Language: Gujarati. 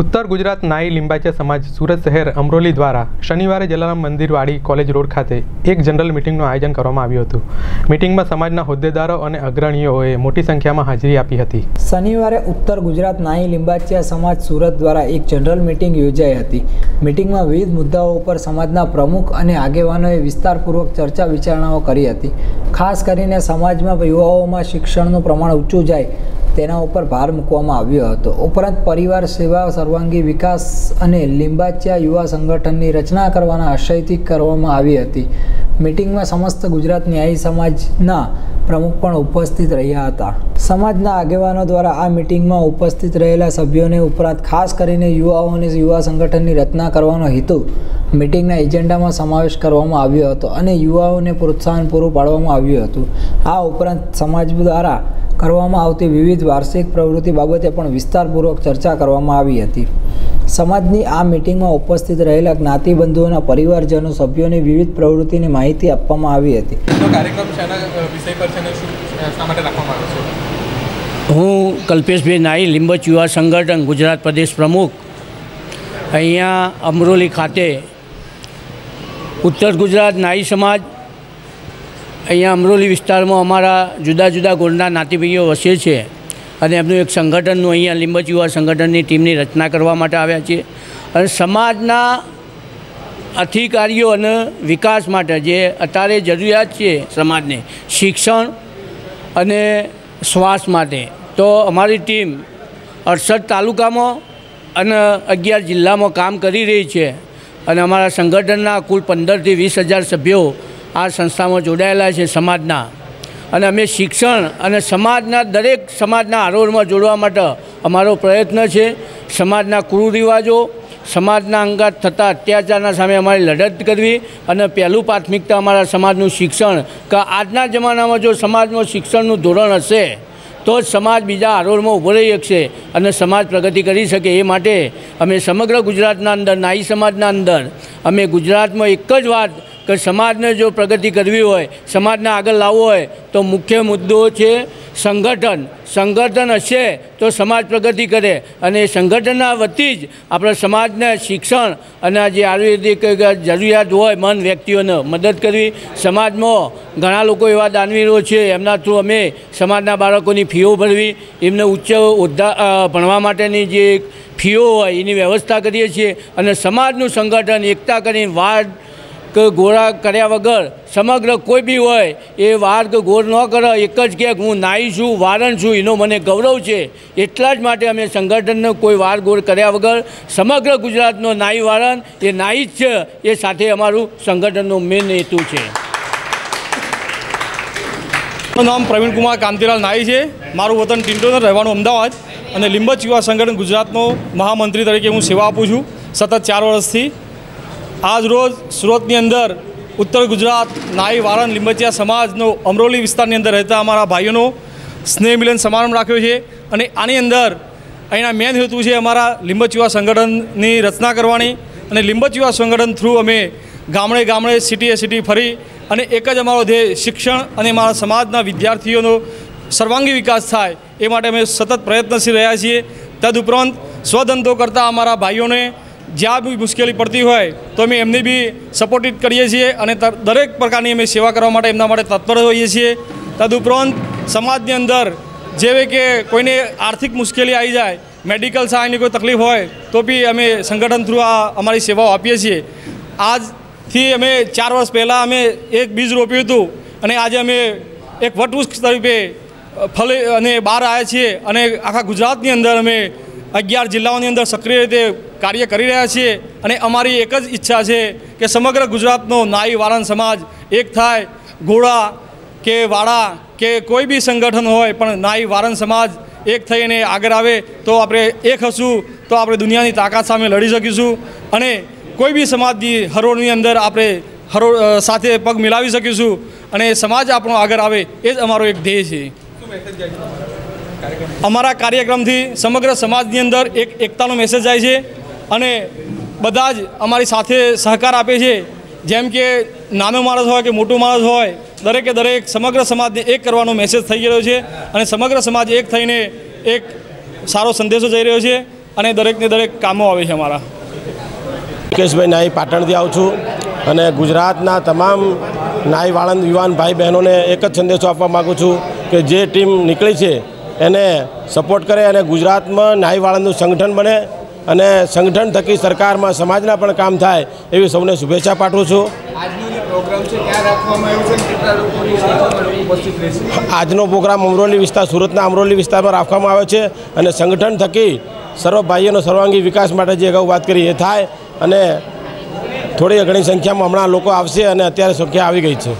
ઉત્તર ગુજરાત નાઈ લિંબાચા સમાજ સુરત શહેર અમરોલી દ્વારા શનિવારે જલારામ મંદિરવાડી કોલેજ રોડ ખાતે એક જનરલ મિટિંગનું આયોજન કરવામાં આવ્યું હતું. મિટિંગમાં સમાજના હોદ્દેદારો અને અગ્રણીઓએ મોટી સંખ્યામાં હાજરી આપી હતી. શનિવારે ઉત્તર ગુજરાત નાઈ લિંબાચિયા સમાજ સુરત દ્વારા એક જનરલ મિટિંગ યોજાઈ હતી. મિટિંગમાં વિવિધ મુદ્દાઓ ઉપર સમાજના પ્રમુખ અને આગેવાનોએ વિસ્તારપૂર્વક ચર્ચા વિચારણાઓ કરી હતી. ખાસ કરીને સમાજમાં યુવાઓમાં શિક્ષણનું પ્રમાણ ઊંચું જાય તેના ઉપર ભાર મૂકવામાં આવ્યો હતો. ઉપરાંત પરિવાર સેવા, સર્વાંગી વિકાસ અને લિંબાચિયા યુવા સંગઠનની રચના કરવાના આશયથી કરવામાં આવી હતી. મિટિંગમાં સમસ્ત ગુજરાત ન્યાયી સમાજના પ્રમુખ પણ ઉપસ્થિત રહ્યા હતા. સમાજના આગેવાનો દ્વારા આ મિટિંગમાં ઉપસ્થિત રહેલા સભ્યોને ઉપરાંત ખાસ કરીને યુવાઓને યુવા સંગઠનની રચના કરવાનો હેતુ મિટિંગના એજન્ડામાં સમાવેશ કરવામાં આવ્યો હતો અને યુવાઓને પ્રોત્સાહન પૂરું પાડવામાં આવ્યું હતું. આ ઉપરાંત સમાજ દ્વારા કરવામાં આવતી વિવિધ વાર્ષિક પ્રવૃત્તિ બાબતે પણ વિસ્તારપૂર્વક ચર્ચા કરવામાં આવી હતી. સમાજની આ મિટિંગમાં ઉપસ્થિત રહેલા જ્ઞાતિબંધુઓના પરિવારજનો સભ્યોની વિવિધ પ્રવૃત્તિની માહિતી આપવામાં આવી હતી. હું કલ્પેશભાઈ નાઈ લીંબચ યુવા સંગઠન ગુજરાત પ્રદેશ પ્રમુખ. અહીંયા અમરોલી ખાતે ઉત્તર ગુજરાત નાઈ સમાજ અહીંયા અમરોલી વિસ્તારમાં અમારા જુદા જુદા ગોળના નાતીભાઈઓ વસે છે અને એમનું એક સંગઠનનું અહીંયા લીંબચ યુવા સંગઠનની ટીમની રચના કરવા માટે આવ્યા છે અને સમાજના અધિકારીઓ અને વિકાસ માટે જે અત્યારે જરૂરિયાત છે સમાજને, શિક્ષણ અને શ્વાસ માટે, તો અમારી ટીમ અડસઠ તાલુકામાં અને અગિયાર જિલ્લામાં કામ કરી રહી છે. અને અમારા સંગઠનના કુલ પંદરથી વીસ હજાર સભ્યો આ સંસ્થામાં જોડાયેલા છે સમાજના. અને અમે શિક્ષણ અને સમાજના દરેક સમાજના આરોળમાં જોડવા માટે અમારો પ્રયત્ન છે. સમાજના કુરિવાજો, સમાજના અંગત થતા અત્યાચારના સામે અમારી લડત કરવી અને પહેલું પ્રાથમિકતા અમારા સમાજનું શિક્ષણ. કે આજના જમાનામાં જો સમાજમાં શિક્ષણનું ધોરણ હશે, તો જ સમાજ બીજા આરોળમાં ઊભો રહી શકશે અને સમાજ પ્રગતિ કરી શકે એ માટે અમે સમગ્ર ગુજરાતના અંદર, નાઈ સમાજના અંદર, અમે ગુજરાતમાં એક જ વાત કે સમાજને જો પ્રગતિ કરવી હોય, સમાજને આગળ લાવવો હોય, તો મુખ્ય મુદ્દો છે સંગઠન. સંગઠન હશે તો સમાજ પ્રગતિ કરે. અને એ સંગઠનના વતી જ આપણે સમાજને શિક્ષણ અને જે આયુર્વેદિક જરૂરિયાત હોય, મન વ્યક્તિઓને મદદ કરવી. સમાજમાં ઘણા લોકો એવા દાનવીરો છે, એમના થ્રુ અમે સમાજના બાળકોની ફીઓ ભરવી. એમને ઉચ્ચ ઉદ્ધા ભણવા માટેની જે ફીઓ હોય, એની વ્યવસ્થા કરીએ છીએ. અને સમાજનું સંગઠન, એકતા કરીને વાડ કે ગોળા કર્યા વગર સમગ્ર કોઈ બી હોય, એ વાર કે ગોળ ન કરે, એક જ કે હું નાઈ છું, વારણ છું, એનો મને ગૌરવ છે. એટલા જ માટે અમે સંગઠનને કોઈ વાર ગોળ કર્યા વગર સમગ્ર ગુજરાતનો નાઈ વારણ, એ નાઈ જ છે, એ સાથે અમારું સંગઠનનો મેન હેતુ છે. મારું નામ પ્રવીણકુમાર કાંતિલાલ નાઈ છે. મારું વતન ટિન્ટોનર રહેવાનું અમદાવાદ અને લીંબચ યુવા સંગઠન ગુજરાતનો મહામંત્રી તરીકે હું સેવા આપું છું. સતત ચાર વર્ષથી આજ રોજ સુરતની અંદર ઉત્તર ગુજરાત નાઈ વારણ લીંબચિયા સમાજનો અમરોલી વિસ્તારની અંદર રહેતા અમારા ભાઈઓનો સ્નેહ મિલન સમારંભ રાખ્યો છે અને આની અંદર અહીંના મેન હેતુ છે અમારા લીંબચ યુવા સંગઠનની રચના કરવાની અને લીંબચ યુવા સંગઠન થ્રુ અમે ગામડે ગામડે સિટીએ સિટી ફરી અને એક જ અમારો ધ્યેય શિક્ષણ અને અમારા સમાજના વિદ્યાર્થીઓનો સર્વાંગી વિકાસ થાય એ માટે અમે સતત પ્રયત્નશીલ રહ્યા છીએ. તદુપરાંત સ્વધંધો કરતા અમારા ભાઈઓને જ્યાં બી મુશ્કેલી પડતી હોય તો અમે એમને બી સપોર્ટેડ કરીએ છીએ અને દરેક પ્રકારની અમે સેવા કરવા માટે એમના માટે તત્પર હોઈએ છીએ. તદુપરાંત સમાજની અંદર જેવી કે કોઈને આર્થિક મુશ્કેલી આવી જાય મેડિકલ સહાયની કોઈ તકલીફ હોય, તો બી અમે સંગઠન થ્રુ આ અમારી સેવાઓ આપીએ છીએ. આજથી અમે ચાર વર્ષ પહેલાં અમે એક બીજ રોપ્યું હતું અને આજે અમે એક વટવૃક્ષ તરીકે ફલે અને બહાર આવ્યા છીએ અને આખા ગુજરાતની અંદર અમે અગિયાર જિલ્લાઓની અંદર સક્રિય રીતે કાર્ય કરી રહ્યા છીએ અને અમારી એક જ ઈચ્છા છે કે સમગ્ર ગુજરાતનો નાઈ વારણ સમાજ એક થાય. ઘોડા કે વાડા કે કોઈ બી સંગઠન હોય પણ નાઈ વારણ સમાજ એક થઈને આગળ આવે તો આપણે એક હશું, તો આપણે દુનિયાની તાકાત સામે લડી શકીશું અને કોઈ બી સમાજની હરોળની અંદર આપણે હરોળ સાથે પગ મિલાવી શકીશું અને સમાજ આપણો આગળ આવે એ જ અમારો એક ધ્યેય છે. અમારા કાર્યક્રમથી સમગ્ર સમાજની અંદર એક એકતાનો મેસેજ જાય છે અને બધા જ અમારી સાથે સહકાર આપે છે. જેમ કે નાનો માણસ હોય કે મોટો માણસ હોય દરેકે દરેક સમગ્ર સમાજને એક કરવાનો મેસેજ થઈ ગયો છે અને સમગ્ર સમાજ એક થઈને એક સારો સંદેશો જઈ રહ્યો છે અને દરેકને દરેક કામો આવે છે અમારા. મુકેશભાઈ નાઈ પાટણથી આવું છું અને ગુજરાતના તમામ નાઈ વાળંદ યુવાન ભાઈ બહેનોને એક જ સંદેશો આપવા માગું છું કે જે ટીમ નીકળી છે એને સપોર્ટ કરે અને ગુજરાતમાં ન્યાયવાળાનું સંગઠન બને અને સંગઠન થકી સરકારમાં સમાજના પણ કામ થાય એવી સૌને શુભેચ્છા પાઠવું છું. આજનો પ્રોગ્રામ અમરોલી વિસ્તાર સુરતના અમરોલી વિસ્તારમાં રાખવામાં આવે છે અને સંગઠન થકી સર્વ ભાઈઓનો સર્વાંગી વિકાસ માટે જે અગાઉ વાત કરી એ થાય અને થોડી ઘણી સંખ્યામાં હમણાં લોકો આવશે અને અત્યારે સંખ્યા આવી ગઈ છે.